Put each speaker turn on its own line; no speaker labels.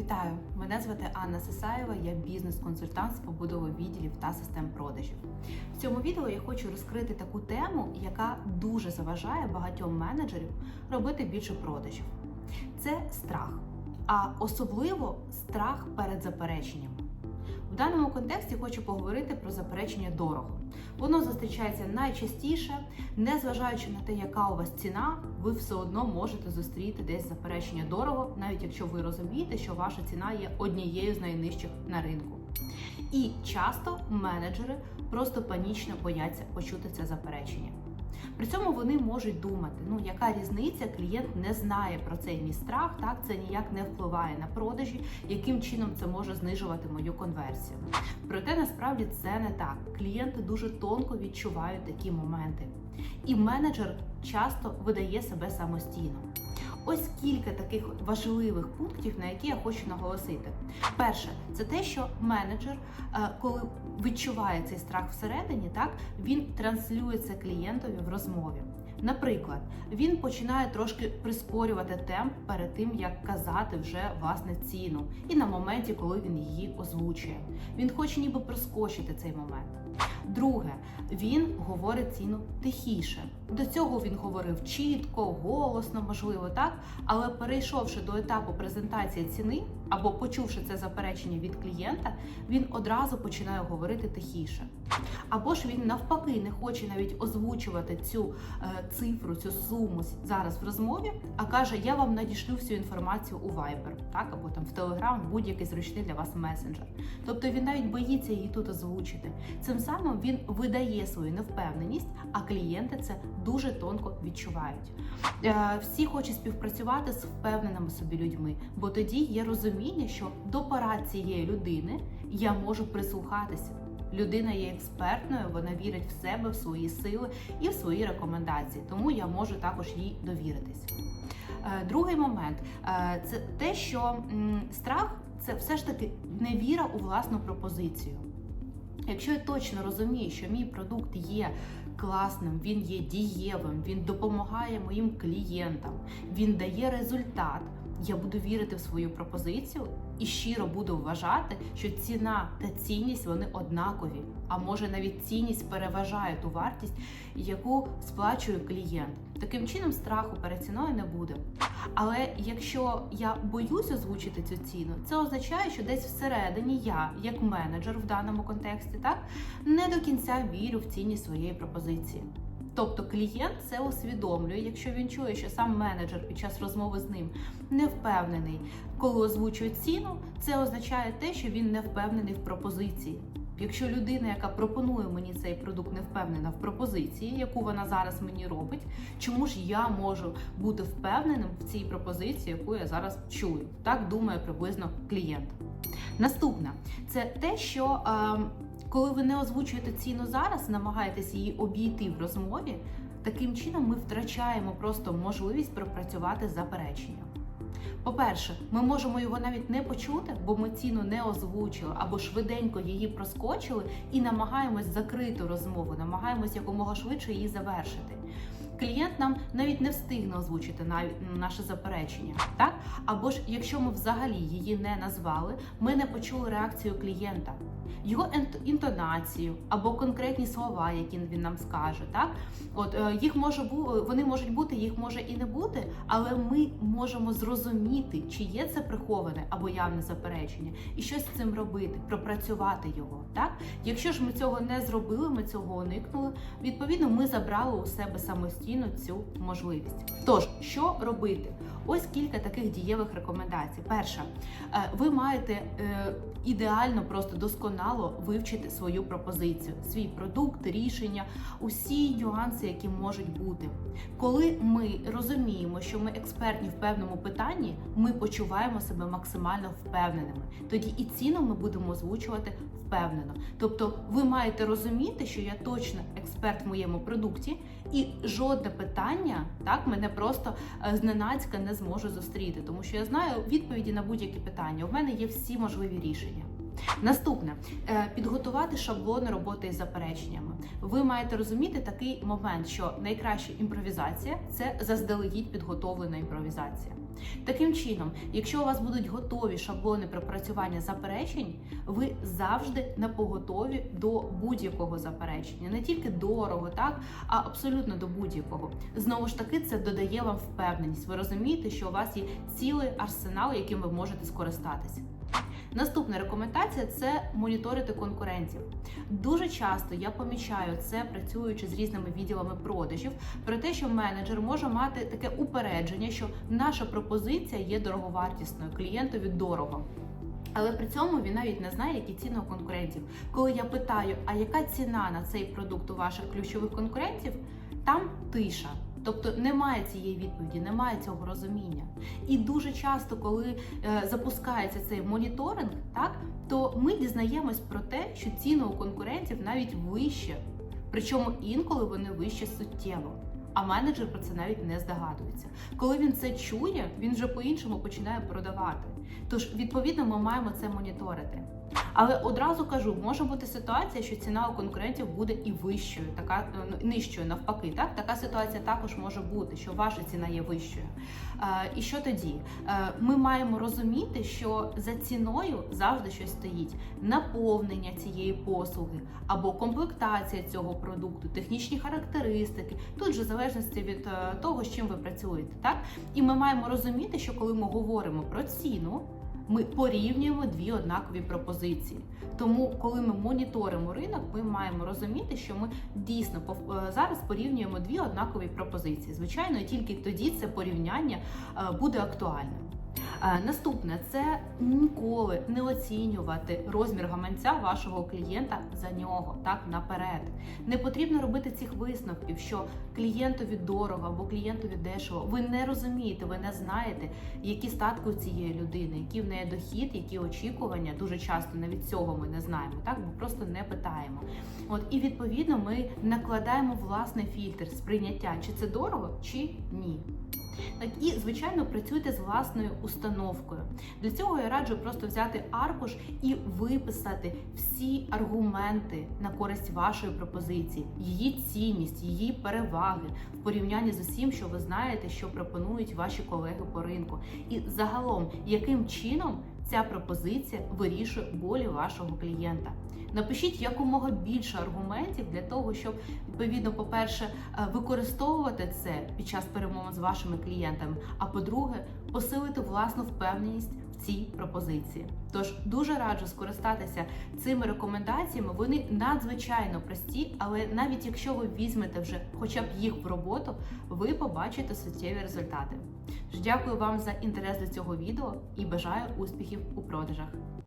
Вітаю! Мене звати Анна Сисаєва, я бізнес-консультант з побудови відділів та систем продажів. В цьому відео я хочу розкрити таку тему, яка дуже заважає багатьом менеджерів робити більше продажів. Це страх, а особливо страх перед запереченнями. В даному контексті хочу поговорити про заперечення дорого. Воно зустрічається найчастіше, незважаючи на те, яка у вас ціна, ви все одно можете зустріти десь заперечення дорого, навіть якщо ви розумієте, що ваша ціна є однією з найнижчих на ринку. І часто менеджери просто панічно бояться почути це заперечення. При цьому вони можуть думати, ну яка різниця, клієнт не знає про цей мій страх, так це ніяк не впливає на продажі, яким чином це може знижувати мою конверсію. Проте насправді це не так. Клієнти дуже тонко відчувають такі моменти, і менеджер часто видає себе самостійно. Ось кілька таких важливих пунктів, на які я хочу наголосити. Перше, це те, що менеджер, е, коли відчуває цей страх всередині, так він транслюється клієнтові в розмові. Наприклад, він починає трошки прискорювати темп перед тим, як казати вже власне ціну, і на моменті, коли він її озвучує. Він хоче ніби проскочити цей момент. Друге, він говорить ціну тихіше. До цього він говорив чітко, голосно, можливо, так. Але перейшовши до етапу презентації ціни або почувши це заперечення від клієнта, він одразу починає говорити тихіше. Або ж він навпаки не хоче навіть озвучувати цю е, цифру, цю суму зараз в розмові, а каже: Я вам надішлю всю інформацію у Viber, так або там в Telegram, будь-який зручний для вас месенджер. Тобто він навіть боїться її тут озвучити. Цим самим він видає свою невпевненість, а клієнти це дуже тонко відчувають. Е, всі хочуть співпрацювати з впевненими собі людьми, бо тоді є розуміння, що до порад цієї людини я можу прислухатися. Людина є експертною, вона вірить в себе, в свої сили і в свої рекомендації, тому я можу також їй довіритись. Е, Другий момент е, це те, що страх це все ж таки невіра у власну пропозицію. Якщо я точно розумію, що мій продукт є класним, він є дієвим, він допомагає моїм клієнтам, він дає результат. Я буду вірити в свою пропозицію і щиро буду вважати, що ціна та цінність вони однакові, а може навіть цінність переважає ту вартість, яку сплачує клієнт. Таким чином страху перед ціною не буде. Але якщо я боюсь озвучити цю ціну, це означає, що десь всередині я, як менеджер в даному контексті, так не до кінця вірю в цінність своєї пропозиції. Тобто клієнт це усвідомлює, якщо він чує, що сам менеджер під час розмови з ним не впевнений, коли озвучує ціну, це означає те, що він не впевнений в пропозиції. Якщо людина, яка пропонує мені цей продукт, не впевнена в пропозиції, яку вона зараз мені робить, чому ж я можу бути впевненим в цій пропозиції, яку я зараз чую? Так думає приблизно клієнт. Наступне це те, що е, коли ви не озвучуєте ціну зараз, намагаєтесь її обійти в розмові, таким чином ми втрачаємо просто можливість пропрацювати заперечення. По-перше, ми можемо його навіть не почути, бо ми ціну не озвучили або швиденько її проскочили і намагаємось закрити розмову, намагаємось якомога швидше її завершити. Клієнт нам навіть не встигне озвучити наше заперечення, так або ж якщо ми взагалі її не назвали, ми не почули реакцію клієнта, його інтонацію або конкретні слова, які він нам скаже. Так, от е, їх може бу вони можуть бути, їх може і не бути, але ми можемо зрозуміти, чи є це приховане або явне заперечення, і щось з цим робити, пропрацювати його. Так, якщо ж ми цього не зробили, ми цього уникнули. Відповідно, ми забрали у себе самостійно цю можливість. Тож, що робити? Ось кілька таких дієвих рекомендацій. Перша, е, ви маєте е, ідеально, просто досконало вивчити свою пропозицію, свій продукт, рішення, усі нюанси, які можуть бути. Коли ми розуміємо, що ми експертні в певному питанні, ми почуваємо себе максимально впевненими. Тоді і ціну ми будемо озвучувати впевнено. Тобто, ви маєте розуміти, що я точно експерт в моєму продукті, і жодне питання так мене просто е, зненацька не зможе зустріти, тому що я знаю відповіді на будь-які питання. У мене є всі можливі рішення. Наступне е, підготувати шаблони роботи із запереченнями. Ви маєте розуміти такий момент, що найкраща імпровізація це заздалегідь підготовлена імпровізація. Таким чином, якщо у вас будуть готові шаблони пропрацювання заперечень, ви завжди на поготові до будь-якого заперечення, не тільки дорого, так а абсолютно до будь-якого. Знову ж таки, це додає вам впевненість. Ви розумієте, що у вас є цілий арсенал, яким ви можете скористатися. Наступна рекомендація це моніторити конкурентів. Дуже часто я помічаю це, працюючи з різними відділами продажів, про те, що менеджер може мати таке упередження, що наша пропозиція є дороговартісною, клієнтові дорого. Але при цьому він навіть не знає, які ціни у конкурентів. Коли я питаю, а яка ціна на цей продукт у ваших ключових конкурентів, там тиша. Тобто немає цієї відповіді, немає цього розуміння. І дуже часто, коли е, запускається цей моніторинг, так то ми дізнаємось про те, що ціни у конкурентів навіть вище, причому інколи вони вище суттєво. А менеджер про це навіть не здогадується. Коли він це чує, він вже по-іншому починає продавати. Тож, відповідно, ми маємо це моніторити. Але одразу кажу, може бути ситуація, що ціна у конкурентів буде і вищою, така е, нижчою, навпаки. Так, така ситуація також може бути, що ваша ціна є вищою. Е, і що тоді? Е, ми маємо розуміти, що за ціною завжди щось стоїть: наповнення цієї послуги або комплектація цього продукту, технічні характеристики. Тут же залежності від того, з чим ви працюєте, так і ми маємо розуміти, що коли ми говоримо про ціну ми порівнюємо дві однакові пропозиції. Тому, коли ми моніторимо ринок, ми маємо розуміти, що ми дійсно е, зараз порівнюємо дві однакові пропозиції. Звичайно, тільки тоді це порівняння е, буде актуальним. Наступне це ніколи не оцінювати розмір гаманця вашого клієнта за нього, так наперед. Не потрібно робити цих висновків, що клієнтові дорого або клієнтові дешево. Ви не розумієте, ви не знаєте, які статки у цієї людини, який в неї дохід, які очікування. Дуже часто навіть цього ми не знаємо, так бо просто не питаємо. От і відповідно ми накладаємо власний фільтр сприйняття, чи це дорого, чи ні. І звичайно працюйте з власною установкою. Для цього я раджу просто взяти аркуш і виписати всі аргументи на користь вашої пропозиції, її цінність, її переваги в порівнянні з усім, що ви знаєте, що пропонують ваші колеги по ринку, і загалом, яким чином ця пропозиція вирішує болі вашого клієнта. Напишіть якомога більше аргументів для того, щоб відповідно, по-перше, е, використовувати це під час перемовин з вашими клієнтами. А по-друге, посилити власну впевненість цій пропозиції. Тож дуже раджу скористатися цими рекомендаціями. Вони надзвичайно прості, але навіть якщо ви візьмете вже хоча б їх в роботу, ви побачите суттєві результати. Дякую вам за інтерес до цього відео і бажаю успіхів у продажах.